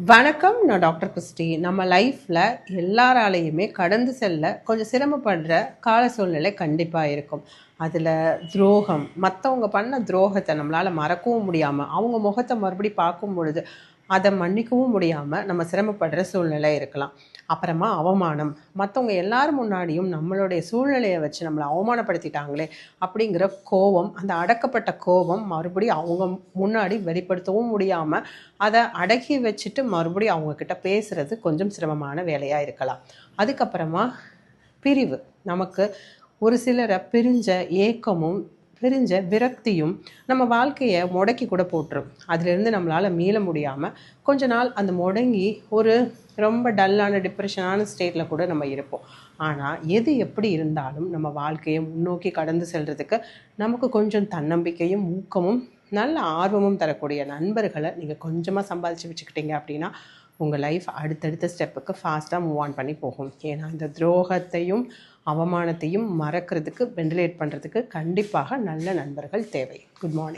வணக்கம் நான் doctor Christie. நம்ம லைஃப்பில் எல்லாராலையுமே கடந்து செல்ல கொஞ்சம் சிரமப்படுற கால சூழ்நிலை கண்டிப்பாக இருக்கும். அதில் துரோகம் மற்றவங்க பண்ண துரோகத்தை நம்மளால் மறக்கவும் முடியாமல் அவங்க முகத்தை மறுபடி பார்க்கும் பொழுது அதை மன்னிக்கவும் முடியாமல் நம்ம சிரமப்படுற சூழ்நிலை இருக்கலாம். அப்புறமா அவமானம். மற்றவங்க எல்லாரும் முன்னாடியும் நம்மளுடைய சூழ்நிலையை வச்சு நம்மளை அவமானப்படுத்திட்டாங்களே அப்படிங்கிற கோபம் அந்த அடக்கப்பட்ட கோபம் மறுபடியும் அவங்க முன்னாடி வெளிப்படுத்தவும் முடியாமல் அதை அடக்கி வச்சுட்டு மறுபடியும் அவங்கக்கிட்ட பேசுகிறது கொஞ்சம் சிரமமான வேலையாக இருக்கலாம். அதுக்கப்புறமா பிரிவு. நமக்கு ஒரு சிலரை பிரிஞ்ச ஏக்கமும் பிரிஞ்ச விரக்தியும் நம்ம வாழ்க்கையை முடக்கி கூட போட்டுரும். அதுலேருந்து நம்மளால் மீள முடியாமல் கொஞ்ச நாள் அந்த முடங்கி ஒரு ரொம்ப டல்லான டிப்ரெஷனான ஸ்டேட்டில் கூட நம்ம இருப்போம். ஆனால் எது எப்படி இருந்தாலும் நம்ம வாழ்க்கையை முன்னோக்கி கடந்து செல்கிறதுக்கு நமக்கு கொஞ்சம் தன்னம்பிக்கையும் ஊக்கமும் நல்ல ஆர்வமும் தரக்கூடிய நண்பர்களை நீங்கள் கொஞ்சமாக சம்பாதிச்சு வச்சுக்கிட்டீங்க அப்படின்னா உங்கள் லைஃப் அடுத்தடுத்த ஸ்டெப்புக்கு ஃபாஸ்ட்டாக மூவ் ஆன் பண்ணி போகும். ஏன்னா இந்த துரோகத்தையும் அவமானத்தையும் மறக்கிறதுக்கு வென்டிலேட் பண்ணுறதுக்கு கண்டிப்பாக நல்ல நண்பர்கள் தேவை. Good morning